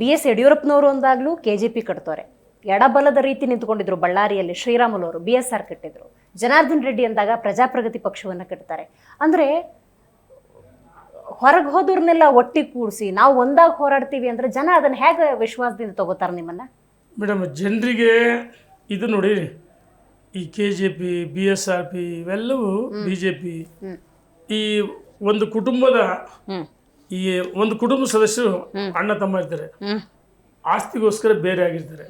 B S ಯಡಿಯೂರಪ್ಪನವರು ಒಂದಾಗ್ಲೂ K J P ಕಟ್ತವ್ರೆ. ಎಡಬಲದ ರೀತಿ ನಿಂತ್ಕೊಂಡಿದ್ರು ಬಳ್ಳಾರಿಯಲ್ಲಿ ಶ್ರೀರಾಮುಲು ಅವರು ಬಿ ಎಸ್ ಆರ್ ಕಟ್ಟಿದ್ರು. ಜನಾರ್ದನ್ ರೆಡ್ಡಿ ಅಂದಾಗ ಪ್ರಜಾಪ್ರಗತಿ ಪಕ್ಷವನ್ನು ಕಟ್ತಾರೆ. ಅಂದ್ರೆ ಹೊರಗೆ ಹೋದವ್ರನ್ನೆಲ್ಲ ಒಟ್ಟಿಗೆ ಕೂಡಿಸಿ ನಾವು ಒಂದಾಗಿ ಹೋರಾಡ್ತೀವಿ ಅಂದರೆ ಜನ ಅದನ್ನ ಹೇಗೆ ವಿಶ್ವಾಸದಿಂದ ತಗೋತಾರೆ ನಿಮ್ಮನ್ನ? ಮೇಡಮ್ ಜನರಿಗೆ ಇದು ನೋಡಿ ಈ K J P B S R P ಇವೆಲ್ಲವೂ ಬಿ ಜೆ ಪಿ ಈ ಒಂದು ಕುಟುಂಬದ ಹ್ಮ್. ಈ ಒಂದು ಕುಟುಂಬ ಸದಸ್ಯರು ಅಣ್ಣ ತಮ್ಮ ಇರ್ತಾರೆ. ಆಸ್ತಿಗೋಸ್ಕರ ಬೇರೆ ಆಗಿರ್ತಾರೆ.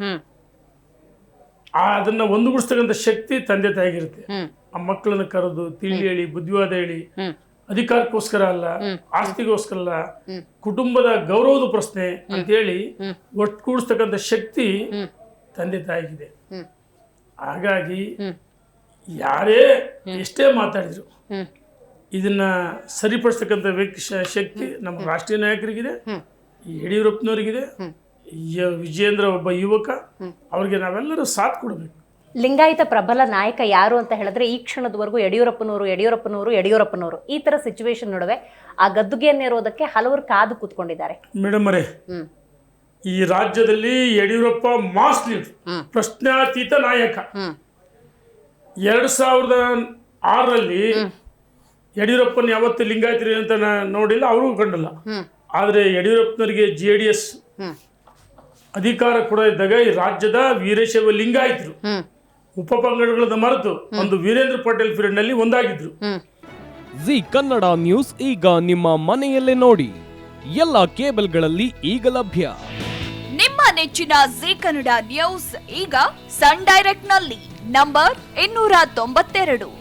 ಆ ಅದನ್ನ ಒಂದುಗೂಡಿಸ್ತಕ್ಕಂಥ ಶಕ್ತಿ ತಂದೆ ತಾಯಿಗಿರುತ್ತೆ. ಆ ಮಕ್ಕಳನ್ನ ಕರೆದು ತಿಳಿ ಹೇಳಿ ಬುದ್ಧಿವಾದ ಹೇಳಿ ಅಧಿಕಾರಕ್ಕೋಸ್ಕರ ಅಲ್ಲ ಆಸ್ತಿಗೋಸ್ಕರ ಅಲ್ಲ ಕುಟುಂಬದ ಗೌರವದ ಪ್ರಶ್ನೆ ಅಂತ ಹೇಳಿ ಒಟ್ಟುಗೂಡಿಸ್ತಕ್ಕಂಥ ಶಕ್ತಿ ತಂದೆ ತಾಯಿಗಿದೆ. ಹಾಗಾಗಿ ಯಾರೇ ಎಷ್ಟೇ ಮಾತಾಡಿದ್ರು ಇದನ್ನ ಸರಿಪಡಿಸ್ತಕ್ಕಂಥ ವ್ಯಕ್ತಿ ಶಕ್ತಿ ನಮ್ಮ ರಾಷ್ಟ್ರೀಯ ನಾಯಕರಿಗಿದೆ. ಈ ಯಡಿಯೂರಪ್ಪನವರಿಗಿದೆ. ವಿಜಯೇಂದ್ರ ವಿಜೇಂದ್ರ ಒಬ್ಬ ಯುವಕ. ಅವ್ರಿಗೆ ನಾವೆಲ್ಲರೂ ಸಾಥ್ ಕೊಡಬೇಕು. ಲಿಂಗಾಯತ ಪ್ರಬಲ ನಾಯಕ ಯಾರು ಅಂತ ಹೇಳಿದ್ರೆ ಈ ಕ್ಷಣದವರೆಗೂ ಯಡಿಯೂರಪ್ಪನವರು ಯಡಿಯೂರಪ್ಪನವರು ಯಡಿಯೂರಪ್ಪನವರು. ಈ ತರ ಸಿಚುವೇಶನ್ ನಡುವೆ ಆ ಗದ್ದುಗೆಯನ್ನೇರೋದಕ್ಕೆ ಹಲವರು ಕಾದು ಕೂತ್ಕೊಂಡಿದ್ದಾರೆ. ಮೇಡಮ್ ಅವರೇ ಈ ರಾಜ್ಯದಲ್ಲಿ ಯಡಿಯೂರಪ್ಪ ಮಾಸ್ ಲೀಡ್ ಪ್ರಶ್ನಾತೀತ ನಾಯಕ. ಎರಡ್ ಎರಡು ಸಾವಿರದ ಆರರಲ್ಲಿ ಯಡಿಯೂರಪ್ಪನ ಯಾವತ್ತು ಲಿಂಗಾಯತರು ಅಂತ ನಾ- ನೋಡಿಲ್ಲ ಅವ್ರಿಗೂ ಕಂಡಲ್ಲ. ಆದರೆ ಯಡಿಯೂರಪ್ಪನವರಿಗೆ ಜೆ ಡಿ ಎಸ್ ಅಧಿಕಾರ ಕೂಡ ಇದ್ದಾಗ ಈ ರಾಜ್ಯದ ವೀರಶೈವ ಲಿಂಗಾಯತರು ಉಪ ಪಂಗಡಗಳನ್ನ ಮರೆತು ಒಂದು ವೀರೇಂದ್ರ ಪಟೇಲ್ನಲ್ಲಿ ಒಂದಾಗಿದ್ರು. ಜಿ ಕನ್ನಡ ನ್ಯೂಸ್ ಈಗ ನಿಮ್ಮ ಮನೆಯಲ್ಲೇ ನೋಡಿ. ಎಲ್ಲ ಕೇಬಲ್ಗಳಲ್ಲಿ ಈಗ ಲಭ್ಯ. ನಿಮ್ಮ ನೆಚ್ಚಿನ ಜಿ ಕನ್ನಡ ನ್ಯೂಸ್ ಈಗ ಸನ್ ಡೈರೆಕ್ಟ್ನಲ್ಲಿ ನಂಬರ್ ಇನ್ನೂರ ತೊಂಬತ್ತೆರಡು.